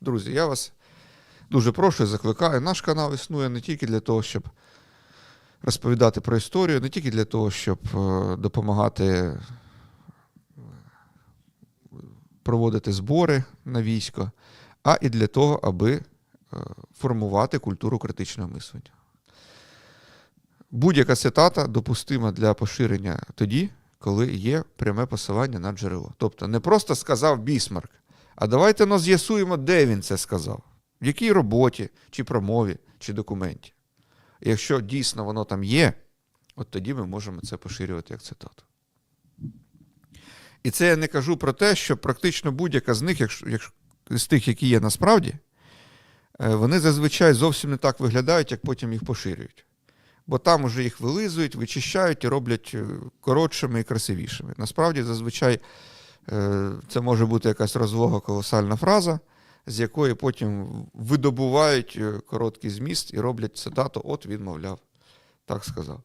Друзі, я вас дуже прошу і закликаю. Наш канал існує не тільки для того, щоб розповідати про історію, не тільки для того, щоб е, допомагати е, проводити збори на військо, а і для того, аби е, формувати культуру критичного мислення. Будь-яка цитата допустима для поширення тоді, коли є пряме посилання на джерело. Тобто не просто сказав Бісмарк, а давайте ну, з'ясуємо, де він це сказав, в якій роботі, чи промові, чи документі. Якщо дійсно воно там є, от тоді ми можемо це поширювати як цитату. І це я не кажу про те, що практично будь-яка з них, якщо, якщо, з тих, які є насправді, е, вони зазвичай зовсім не так виглядають, як потім їх поширюють. Бо там уже їх вилизують, вичищають і роблять е, коротшими і красивішими. Насправді, зазвичай це може бути якась розлога колосальна фраза, з якої потім видобувають е, короткий зміст і роблять цитату: от він, мовляв, так сказав.